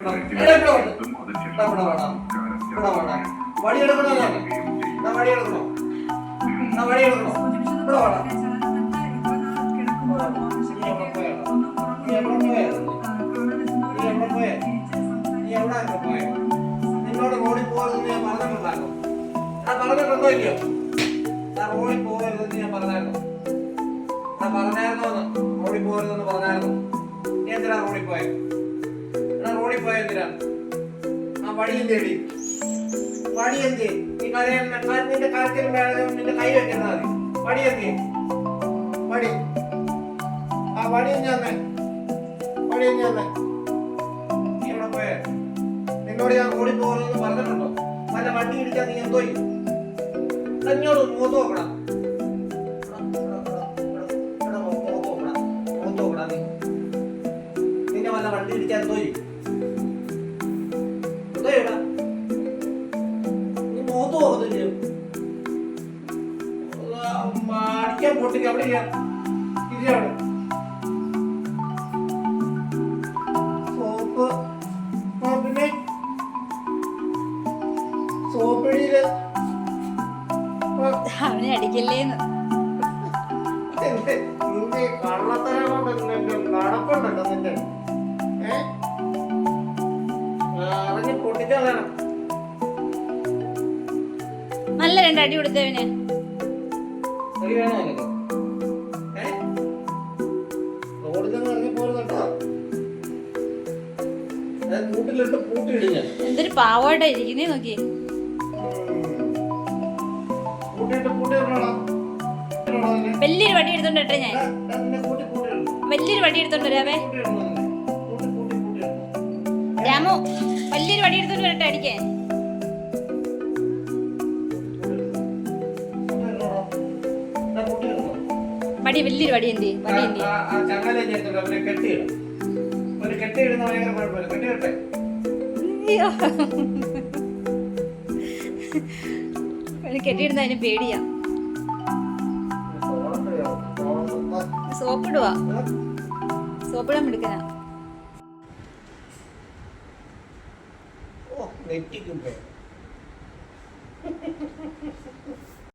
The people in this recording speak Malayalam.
വടിയെടുക്കണോ വടിയെടുക്കണോ വടിയെടുക്കണോ ഇവിടെ വേണം. ഞാൻ ഞാൻ പറഞ്ഞിട്ടുണ്ടോ ഇല്ലയോ? ഞാൻ ഓടി പോകരുതെന്ന് ഞാൻ പറഞ്ഞായിരുന്നു. ഞാൻ പറഞ്ഞായിരുന്നോ എന്ന്? റോഡിൽ പോകരുതെന്ന് പറഞ്ഞായിരുന്നു. നീ എന്തിനാ റോഡിൽ പോയത് എടാ റോഡിൽ പോയ എന്തിനാ ആ വടിയും തേടി വടി എന്തി നീ കരയാൻ നിന്റെ കരച്ചിലും നിന്റെ കൈ വെക്കുന്നത് മതി വടി വടി ആ വടി ഞാൻ വടി ഞാൻ നീ എവിടെ പോയ നിന്നോട് ഞാൻ ഓടി പോകണമെന്ന് പറഞ്ഞിട്ടുണ്ടോ നല്ല വണ്ടി ഇടിച്ചാൽ നീ എന്തോ തന്നോട് മൂത്ത് നോക്കണം നിന്നെ വല്ല വണ്ടി ഇടിക്കാൻ എന്തോ ചെയ്യും നോക്കത്തില്ലേ അടിക്കാൻ പൊട്ടിക്ക് അവിടെ അവിടെ. സോപ്പ്. പിന്നെ സോപ്പിടിയിൽ. അവനെ അടിക്കല്ലേന്ന്. നിന്റെ കള്ളത്തരം കൊണ്ട് നിന്റെ നടപ്പുണ്ടല്ലോ നിന്റെ. ഏ? അറിഞ്ഞ് പൊട്ടിച്ചതാണ് നല്ല രണ്ട് അടി കൊടുത്തവന് എന്തൊരു പാവായിട്ടാ ഇരിക്കുന്നേ നോക്കി? വലിയൊരു വടി എടുത്തോണ്ട് ഞാൻ. വലിയൊരു വടി എടുത്തോണ്ട് രാമു വലിയൊരു വടി എടുത്തോണ്ട് വരട്ടെ അടിക്കാൻ. ചേർത്തിട്ട് വലിയൊരു കെട്ടിയിടും. എന്ത് കെട്ടിയിടുന്ന അതിന് പേടിയാ. സോപ്പിടുവാ സോപ്പിടാൻ എടുക്കനാ ഓ നെറ്റിക്കും